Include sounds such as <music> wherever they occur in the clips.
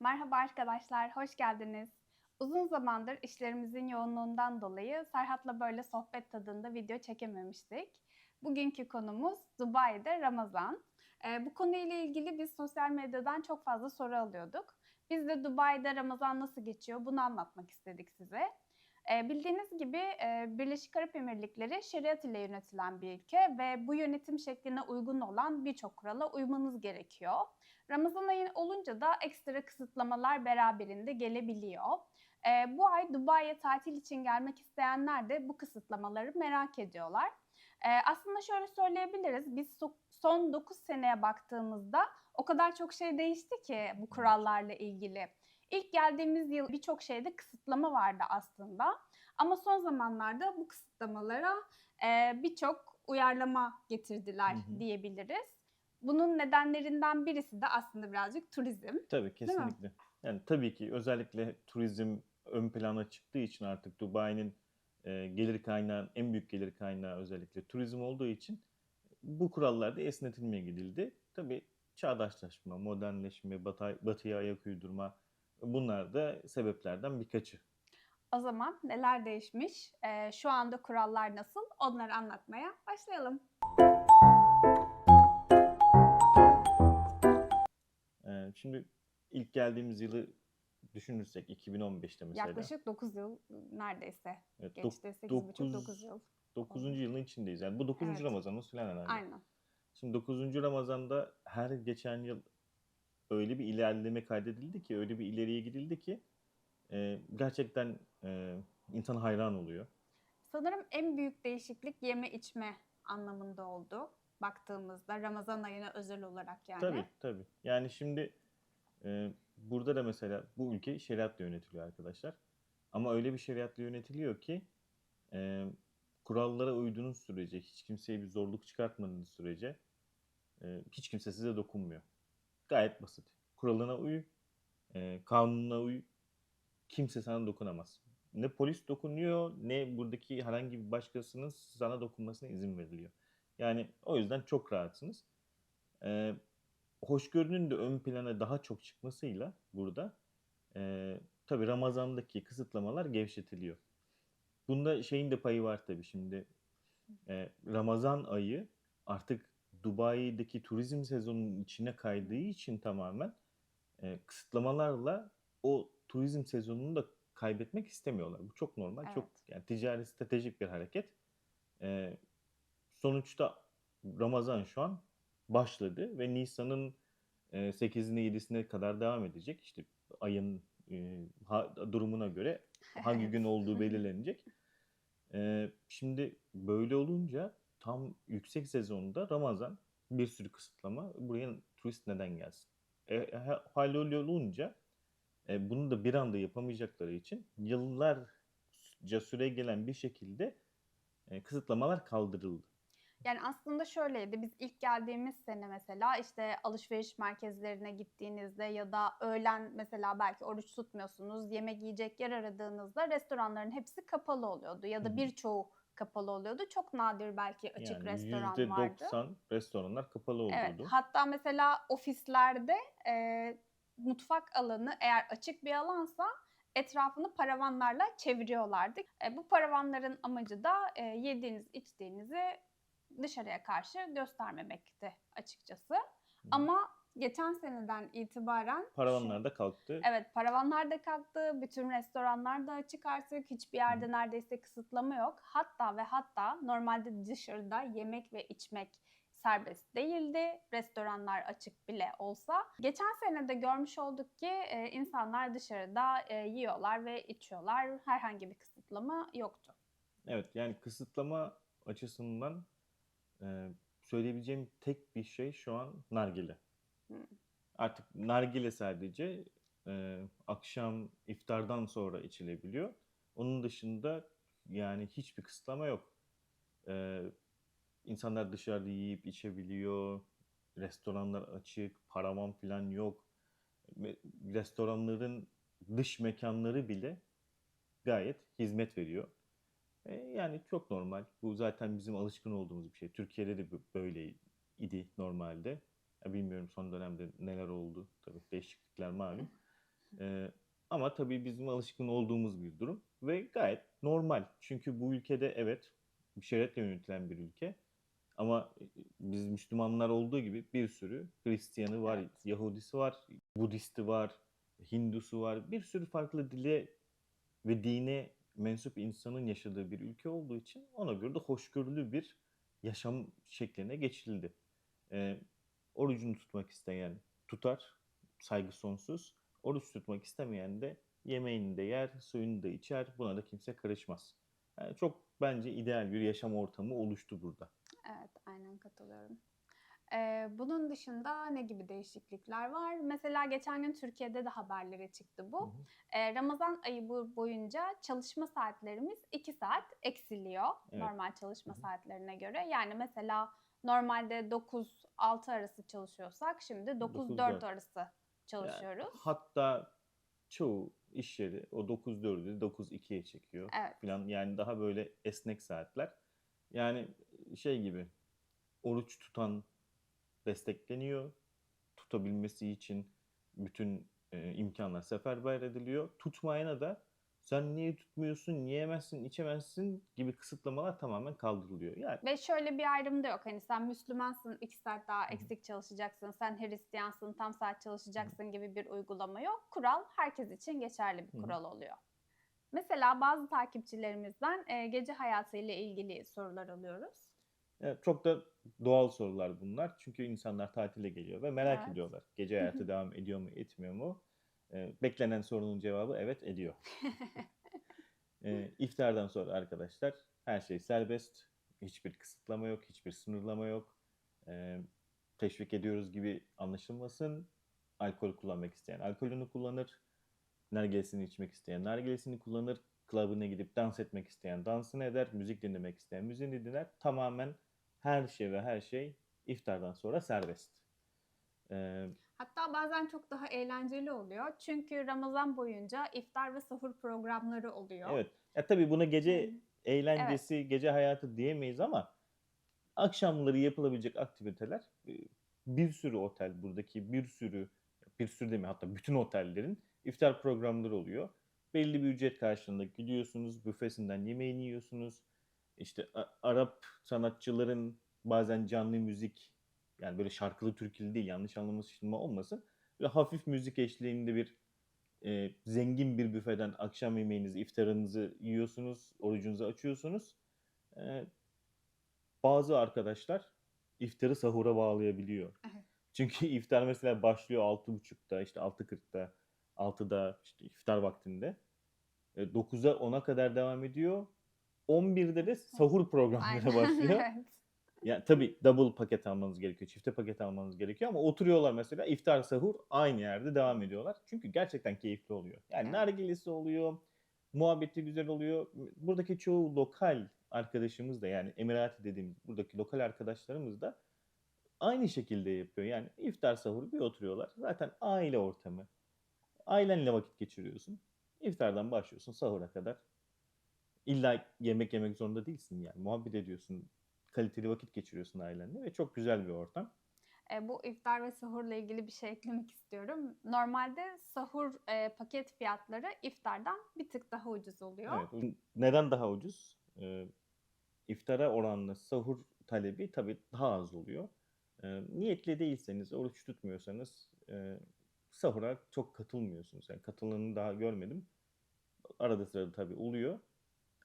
Merhaba arkadaşlar, hoş geldiniz. Uzun zamandır işlerimizin yoğunluğundan dolayı Serhat'la böyle sohbet tadında video çekememiştik. Bugünkü konumuz Dubai'de Ramazan. Ee, bu konuyla ilgili biz sosyal medyadan çok fazla soru alıyorduk. Biz de Dubai'de Ramazan nasıl geçiyor bunu anlatmak istedik size. Ee, bildiğiniz gibi e, Birleşik Arap Emirlikleri şeriat ile yönetilen bir ülke ve bu yönetim şekline uygun olan birçok kurala uymanız gerekiyor. Ramazan ayı olunca da ekstra kısıtlamalar beraberinde gelebiliyor. Ee, bu ay Dubai'ye tatil için gelmek isteyenler de bu kısıtlamaları merak ediyorlar. Ee, aslında şöyle söyleyebiliriz, biz so- son 9 seneye baktığımızda o kadar çok şey değişti ki bu kurallarla ilgili. İlk geldiğimiz yıl birçok şeyde kısıtlama vardı aslında. Ama son zamanlarda bu kısıtlamalara e, birçok uyarlama getirdiler Hı hı. diyebiliriz. Bunun nedenlerinden birisi de aslında birazcık turizm. Tabii kesinlikle. Yani tabii ki özellikle turizm ön plana çıktığı için artık Dubai'nin e, gelir kaynağı, en büyük gelir kaynağı özellikle turizm olduğu için bu kurallarda esnetilmeye gidildi. Tabii çağdaşlaşma, modernleşme, batı, batıya ayak uydurma bunlar da sebeplerden birkaçı. O zaman neler değişmiş, e, şu anda kurallar nasıl onları anlatmaya başlayalım. E, şimdi ilk geldiğimiz yılı düşünürsek 2015'te mesela. Yaklaşık 9 yıl neredeyse Evet, geçti. 8,5-9 dokuz- yıl. 9. yılın içindeyiz. Yani bu 9. Evet. Ramazan'ımız falan herhalde. Aynen. Şimdi 9. Ramazan'da her geçen yıl öyle bir ilerleme kaydedildi ki, öyle bir ileriye gidildi ki e, gerçekten e, insan hayran oluyor. Sanırım en büyük değişiklik yeme içme anlamında oldu. Baktığımızda Ramazan ayına özel olarak yani. Tabii tabii. Yani şimdi e, burada da mesela bu ülke şeriatla yönetiliyor arkadaşlar. Ama öyle bir şeriatla yönetiliyor ki e, kurallara uyduğunuz sürece, hiç kimseye bir zorluk çıkartmadığınız sürece e, hiç kimse size dokunmuyor. Gayet basit. Kuralına uy, e, kanununa uy, kimse sana dokunamaz. Ne polis dokunuyor, ne buradaki herhangi bir başkasının sana dokunmasına izin veriliyor. Yani o yüzden çok rahatsınız. Ee, hoşgörünün de ön plana daha çok çıkmasıyla burada e, tabii Ramazan'daki kısıtlamalar gevşetiliyor. Bunda şeyin de payı var tabii şimdi. Ee, Ramazan ayı artık Dubai'deki turizm sezonunun içine kaydığı için tamamen e, kısıtlamalarla o turizm sezonunu da kaybetmek istemiyorlar. Bu çok normal, çok Evet. yani ticari stratejik bir hareket. Ee, sonuçta Ramazan şu an başladı ve Nisan'ın e, 8'ine 7'sine kadar devam edecek. İşte ayın e, ha- durumuna göre hangi gün olduğu belirlenecek. Ee, şimdi böyle olunca tam yüksek sezonda Ramazan bir sürü kısıtlama. Buraya turist neden gelsin? E, ha- hal öyle olunca e, bunu da bir anda yapamayacakları için yıllarca süre gelen bir şekilde e, kısıtlamalar kaldırıldı. Yani aslında şöyleydi. Biz ilk geldiğimiz sene mesela işte alışveriş merkezlerine gittiğinizde ya da öğlen mesela belki oruç tutmuyorsunuz, yemek yiyecek yer aradığınızda restoranların hepsi kapalı oluyordu ya da birçoğu kapalı oluyordu. Çok nadir belki açık Yani restoran vardı. %90 restoranlar kapalı Evet, oluyordu. hatta mesela ofislerde e, mutfak alanı eğer açık bir alansa etrafını paravanlarla çeviriyorlardı. E, bu paravanların amacı da e, yediğiniz içtiğinizi dışarıya karşı göstermemekti açıkçası. Hı. Ama geçen seneden itibaren Paravanlar da kalktı. Evet paravanlar da kalktı, bütün restoranlar da açık artık, hiçbir yerde neredeyse kısıtlama yok. Hatta ve hatta normalde dışarıda yemek ve içmek serbest değildi. Restoranlar açık bile olsa. Geçen sene de görmüş olduk ki e, insanlar dışarıda e, yiyorlar ve içiyorlar. Herhangi bir kısıtlama yoktu. Evet yani kısıtlama açısından e, söyleyebileceğim tek bir şey şu an nargile. Hı. Artık nargile sadece e, akşam iftardan sonra içilebiliyor. Onun dışında yani hiçbir kısıtlama yok. E, insanlar dışarıda yiyip içebiliyor. Restoranlar açık, paravan falan yok. Restoranların dış mekanları bile gayet hizmet veriyor. E, yani çok normal. Bu zaten bizim alışkın olduğumuz bir şey. Türkiye'de de böyle idi normalde. Ya bilmiyorum son dönemde neler oldu. Tabii değişiklikler malum. Ee, ama tabii bizim alışkın olduğumuz bir durum ve gayet normal. Çünkü bu ülkede evet şeriatle yönetilen bir ülke. Ama e, biz Müslümanlar olduğu gibi bir sürü Hristiyanı var, Evet. Yahudisi var, Budisti var, Hindusu var. Bir sürü farklı dile ve dine mensup insanın yaşadığı bir ülke olduğu için ona göre de hoşgörülü bir yaşam şekline geçildi. Ee, orucunu tutmak isteyen tutar, saygı sonsuz. Oruç tutmak istemeyen de yemeğini de yer, suyunu da içer. Buna da kimse karışmaz. Yani çok bence ideal bir yaşam ortamı oluştu burada. Evet, aynen katılıyorum. Ee, bunun dışında ne gibi değişiklikler var? Mesela geçen gün Türkiye'de de haberlere çıktı bu. Hı hı. Ee, Ramazan ayı boyunca çalışma saatlerimiz 2 saat eksiliyor Evet. normal çalışma Hı hı. saatlerine göre. Yani mesela normalde 9-6 arası çalışıyorsak şimdi 9-4 9-4. arası Yani çalışıyoruz. hatta çoğu iş yeri o 9-4'ü 9-2'ye çekiyor Evet. falan. Yani daha böyle esnek saatler. Yani şey gibi oruç tutan destekleniyor. Tutabilmesi için bütün e, imkanlar seferber ediliyor. Tutmayana da sen niye tutmuyorsun, niye yemezsin, içemezsin gibi kısıtlamalar tamamen kaldırılıyor. Yani Ve şöyle bir ayrım da yok. Hani sen Müslümansın 2 saat daha hı. eksik çalışacaksın. Sen Hristiyansın tam saat çalışacaksın gibi bir uygulama yok. Kural herkes için geçerli bir Hı hı. kural oluyor. Mesela bazı takipçilerimizden e, gece hayatı ile ilgili sorular alıyoruz. Evet, çok da doğal sorular bunlar. Çünkü insanlar tatile geliyor ve merak Evet. ediyorlar. Gece hayatı devam ediyor mu, etmiyor mu? Ee, beklenen sorunun cevabı evet ediyor. <laughs> Ee, iftardan sonra arkadaşlar her şey serbest. Hiçbir kısıtlama yok, hiçbir sınırlama yok. Ee, teşvik ediyoruz gibi anlaşılmasın. Alkol kullanmak isteyen alkolünü kullanır. Nargilesini içmek isteyen nargilesini kullanır. Klabına gidip dans etmek isteyen dansını eder. Müzik dinlemek isteyen müziğini dinler. Tamamen her şey ve her şey iftardan sonra serbest. Ee, Hatta bazen çok daha eğlenceli oluyor. Çünkü Ramazan boyunca iftar ve sahur programları oluyor. evet. Ya tabii buna gece eğlencesi, gece hayatı diyemeyiz ama akşamları yapılabilecek aktiviteler e, bir sürü otel buradaki bir sürü bir sürü değil mi hatta bütün otellerin iftar programları oluyor. Belli bir ücret karşılığında gidiyorsunuz, büfesinden yemeğini yiyorsunuz. İşte A- Arap sanatçıların bazen canlı müzik yani böyle şarkılı türkülü değil yanlış anlaşılma olmasın. Böyle hafif müzik eşliğinde bir e, zengin bir büfeden akşam yemeğinizi, iftarınızı yiyorsunuz, orucunuzu açıyorsunuz. E, bazı arkadaşlar iftarı sahura bağlayabiliyor. Çünkü <laughs> iftar mesela başlıyor 6.30'da, işte 6.40'da, 6'da işte iftar vaktinde. E, 9'a 10'a kadar devam ediyor. 11'de de sahur programları başlıyor. <laughs> evet. Yani tabii double paket almanız gerekiyor, çifte paket almanız gerekiyor ama oturuyorlar mesela iftar sahur aynı yerde devam ediyorlar. Çünkü gerçekten keyifli oluyor. Yani Evet. nargilesi oluyor, muhabbeti güzel oluyor. Buradaki çoğu lokal arkadaşımız da yani Emirati dediğimiz buradaki lokal arkadaşlarımız da aynı şekilde yapıyor. Yani iftar sahur bir oturuyorlar. Zaten aile ortamı. Ailenle vakit geçiriyorsun. İftardan başlıyorsun sahura kadar. İlla yemek yemek zorunda değilsin yani. Muhabbet ediyorsun. Kaliteli vakit geçiriyorsun ailenle ve çok güzel bir ortam. E, bu iftar ve sahurla ilgili bir şey eklemek istiyorum. Normalde sahur e, paket fiyatları iftardan bir tık daha ucuz oluyor. Evet. Neden daha ucuz? Ee, iftara oranla sahur talebi tabii daha az oluyor. Ee, niyetli değilseniz, oruç tutmuyorsanız e, sahura çok katılmıyorsunuz. Yani katılanı daha görmedim. Arada sırada tabii oluyor.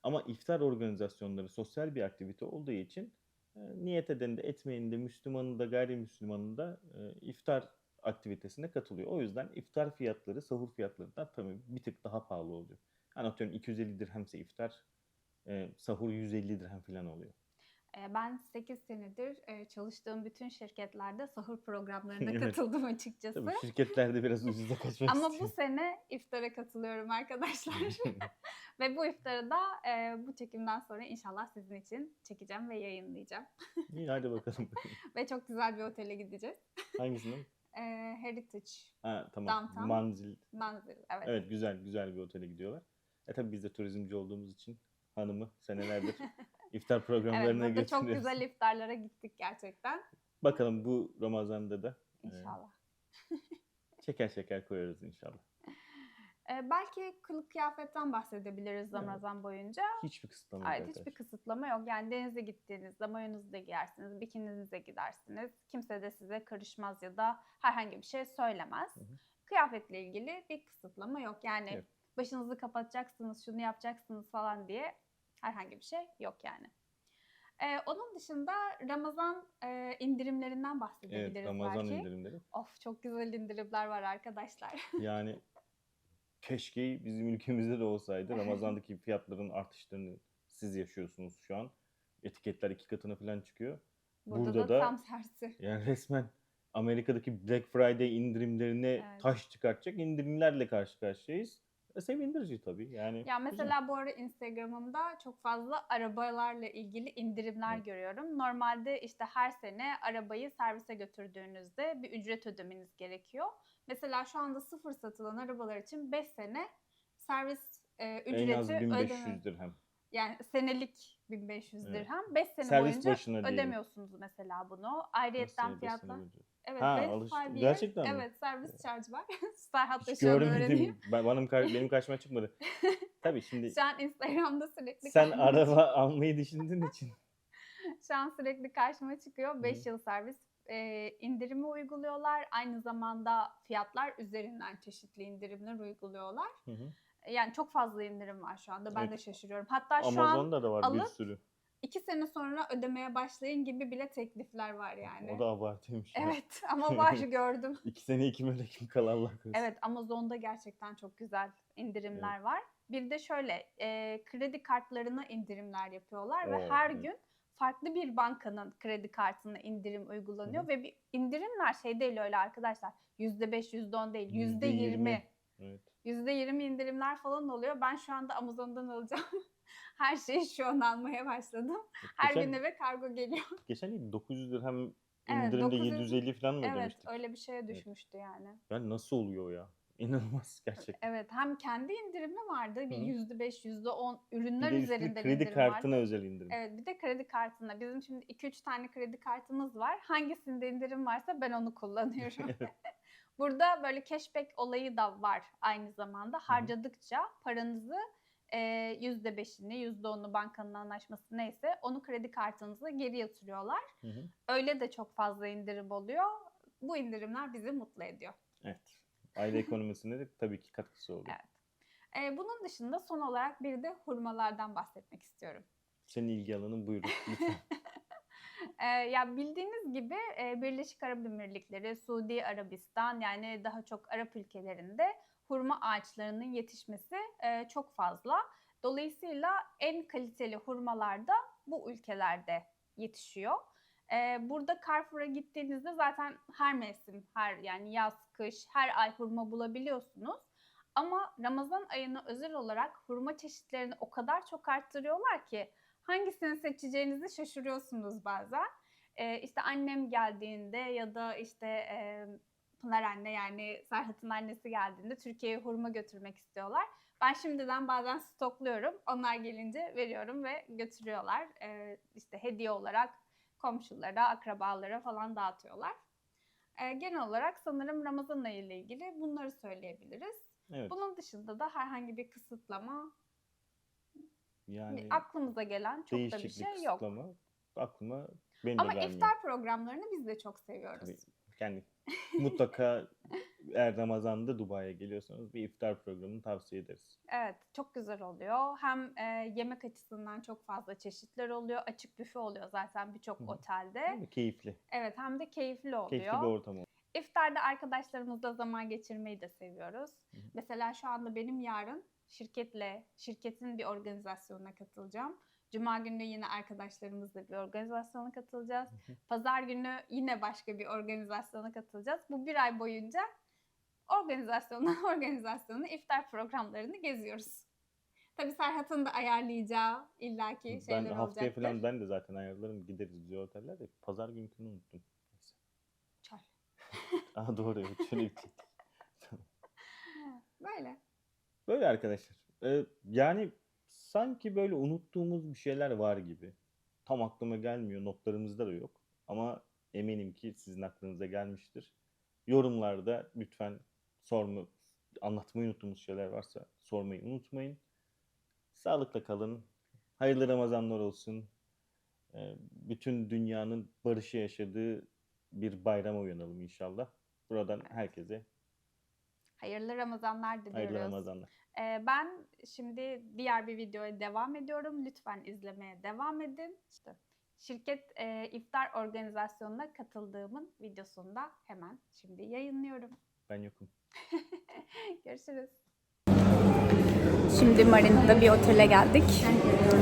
Ama iftar organizasyonları sosyal bir aktivite olduğu için e, niyet edeni de etmeyeni de Müslümanı da gayrimüslimanı da e, iftar aktivitesine katılıyor. O yüzden iftar fiyatları sahur fiyatlarından tabii bir tık daha pahalı oluyor. Yani atıyorum 250 dirhemse iftar, e, sahur 150 dirhem falan oluyor. E, ben 8 senedir e, çalıştığım bütün şirketlerde sahur programlarına <laughs> Evet. katıldım açıkçası. Tabii şirketlerde biraz <laughs> ucuza kaçmak Ama bu sene iftara katılıyorum arkadaşlar. <laughs> ve bu iftarı da e, bu çekimden sonra inşallah sizin için çekeceğim ve yayınlayacağım. İyi hadi bakalım. ve çok güzel bir otele gideceğiz. Hangisinin? E, Heritage Ha tamam. Downtown. Manzil. Manzil. Evet. Evet güzel güzel bir otele gidiyorlar. E tabii biz de turizmci olduğumuz için hanımı senelerdir iftar Evet, programlarına çok götürüyoruz. güzel iftarlara gittik gerçekten. Bakalım bu Ramazan'da da e, İnşallah. <laughs> şeker şeker koyarız inşallah. Ee, belki kılık kıyafetten bahsedebiliriz Evet. Ramazan boyunca. Hiçbir kısıtlama yok Evet, hiçbir kısıtlama yok. Yani denize gittiğinizde mayonuzu da giyersiniz, bikininize gidersiniz. Kimse de size karışmaz ya da herhangi bir şey söylemez. Hı hı. Kıyafetle ilgili bir kısıtlama yok. Yani Evet. başınızı kapatacaksınız, şunu yapacaksınız falan diye herhangi bir şey yok yani. Ee, onun dışında Ramazan e, indirimlerinden Evet, bahsedebiliriz Ramazan belki. indirimleri. Of çok güzel indirimler var arkadaşlar. <laughs> Yani keşke bizim ülkemizde de olsaydı. <laughs> Ramazan'daki fiyatların artışlarını siz yaşıyorsunuz şu an. Etiketler iki katına falan çıkıyor. Burada, Burada da, da- tam tersi. Yani resmen Amerika'daki Black Friday indirimlerine Evet. taş çıkartacak indirimlerle karşı karşıyayız. E, sevindirici tabii. Yani Ya güzel. mesela bu ara Instagram'ımda çok fazla arabalarla ilgili indirimler Evet. görüyorum. Normalde işte her sene arabayı servise götürdüğünüzde bir ücret ödemeniz gerekiyor. Mesela şu anda sıfır satılan arabalar için 5 sene servis e, en az ücreti 1500 ödeme. dirhem. Yani senelik 1500 Evet. dirhem. 5 sene Servis boyunca başına diyelim. ödemiyorsunuz mesela bunu. Ayrıyetten fiyatlar. Evet, Ha, alış- gerçekten mi? Evet, servis charge var. <laughs> Serhat da Hiç şu an görmedim. Ben, benim, kar- benim <laughs> karşıma çıkmadı. Tabii şimdi Şu an Instagram'da sürekli sen araba <laughs> almayı düşündüğün için. Şu an sürekli karşıma çıkıyor. 5 Hı. yıl servis e, indirimi uyguluyorlar. Aynı zamanda fiyatlar üzerinden çeşitli indirimler uyguluyorlar. Hı hı. Yani çok fazla indirim var şu anda. Ben Evet. de şaşırıyorum. Hatta şu an Amazon'da da var bir alıp- sürü. 2 sene sonra ödemeye başlayın gibi bile teklifler var yani. O da abartıymış. Evet <laughs> ama var gördüm. İki sene iki melekim kal Allah korusun. Evet Amazon'da gerçekten çok güzel indirimler var. Bir de şöyle e, kredi kartlarına indirimler yapıyorlar ve Oo, her evet. gün farklı bir bankanın kredi kartına indirim uygulanıyor ve bir indirimler şey değil öyle arkadaşlar. %5, %10 değil, Yüzde 20. yirmi. Evet. %20 indirimler falan oluyor. Ben şu anda Amazon'dan alacağım. <laughs> Her şeyi şu an almaya başladım. Her Geçen, gün eve kargo geliyor. <laughs> geçen yıl 900 dirhem Evet, indirimde 900 750 falan mı evet, ödemiştik? öyle bir şeye düşmüştü yani. Ben nasıl oluyor ya? <laughs> İnanılmaz gerçekten. Evet, hem kendi indirimi vardı. Bir Hı. %5, %10 Bir ürünler de üstüne üzerinden kredi indirim kartına vardı. özel indirim. Evet, bir de kredi kartına. Bizim şimdi 2-3 tane kredi kartımız var. Hangisinde indirim varsa ben onu kullanıyorum. <laughs> Evet. Burada böyle cashback olayı da var aynı zamanda. Harcadıkça paranızı e, %5'ini, %10'unu bankanın anlaşması neyse onu kredi kartınıza geri yatırıyorlar. Hı hı. Öyle de çok fazla indirim oluyor. Bu indirimler bizi mutlu ediyor. Evet. Aile ekonomisine de tabii ki katkısı oluyor. Evet. E, bunun dışında son olarak bir de hurmalardan bahsetmek istiyorum. Senin ilgi alanın buyurun lütfen. <laughs> Ee, ya bildiğiniz gibi e, Birleşik Arap Emirlikleri, Suudi Arabistan yani daha çok Arap ülkelerinde hurma ağaçlarının yetişmesi e, çok fazla. Dolayısıyla en kaliteli hurmalar da bu ülkelerde yetişiyor. Ee, burada Carrefour'a gittiğinizde zaten her mevsim, her yani yaz, kış, her ay hurma bulabiliyorsunuz. Ama Ramazan ayına özel olarak hurma çeşitlerini o kadar çok arttırıyorlar ki hangisini seçeceğinizi şaşırıyorsunuz bazen. Ee, işte annem geldiğinde ya da işte e, Pınar anne yani Serhat'ın annesi geldiğinde Türkiye'ye hurma götürmek istiyorlar. Ben şimdiden bazen stokluyorum. Onlar gelince veriyorum ve götürüyorlar. Ee, işte hediye olarak komşulara, akrabalara falan dağıtıyorlar. Ee, genel olarak sanırım Ramazan ayı ile ilgili bunları söyleyebiliriz. Evet. Bunun dışında da herhangi bir kısıtlama, Yani aklımıza gelen çok da bir şey yok. kısıtlama aklıma benim de Ama gelmiyor. iftar programlarını biz de çok seviyoruz. Tabii. Yani mutlaka eğer Ramazan'da Dubai'ye geliyorsanız bir iftar programını tavsiye ederiz. Evet, çok güzel oluyor. Hem e, yemek açısından çok fazla çeşitler oluyor. Açık büfe oluyor zaten birçok otelde. Mi? Keyifli. Evet, hem de keyifli oluyor. Keyifli bir ortam oluyor. İftarda arkadaşlarımızla zaman geçirmeyi de seviyoruz. Hı hı. Mesela şu anda benim yarın şirketle, şirketin bir organizasyonuna katılacağım. Cuma günü yine arkadaşlarımızla bir organizasyona katılacağız. Pazar günü yine başka bir organizasyona katılacağız. Bu bir ay boyunca organizasyondan <laughs> organizasyona iftar programlarını geziyoruz. Tabii Serhat'ın da ayarlayacağı illaki Ben şeyler haftaya olacaktır. falan ben de zaten ayarlarım gideriz güzel otellerde. Pazar günkünü unuttum. Neyse. Çay. <laughs> Aa doğru evet şöyle bir. <laughs> Böyle. Böyle arkadaşlar. Ee, yani sanki böyle unuttuğumuz bir şeyler var gibi. Tam aklıma gelmiyor. Notlarımızda da yok. Ama eminim ki sizin aklınıza gelmiştir. Yorumlarda lütfen sorma, anlatmayı unuttuğumuz şeyler varsa sormayı unutmayın. Sağlıkla kalın. Hayırlı Ramazanlar olsun. Ee, Bütün dünyanın barışı yaşadığı bir bayrama uyanalım inşallah. Buradan herkese Hayırlı Ramazanlar diliyoruz. hayırlı Ramazanlar. Ee, ben şimdi diğer bir videoya devam ediyorum. Lütfen izlemeye devam edin. İşte şirket e, iftar organizasyonuna katıldığımın videosunu da hemen şimdi yayınlıyorum. Ben yokum. <laughs> Görüşürüz. Şimdi Marina'da bir otele geldik.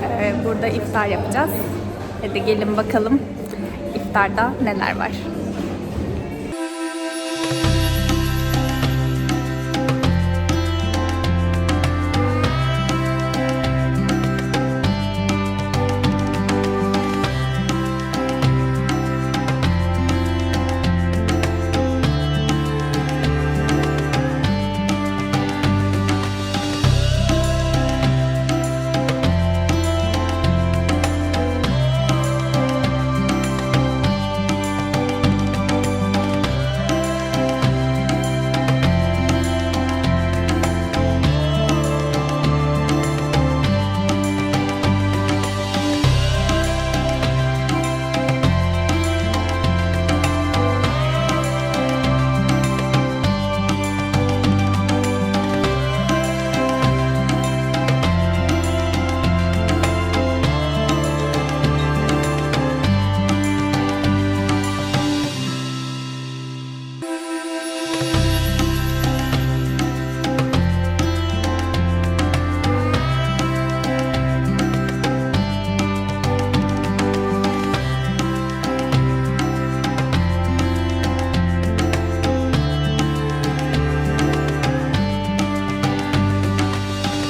Ee, burada iftar yapacağız. Hadi gelin bakalım iftarda neler var.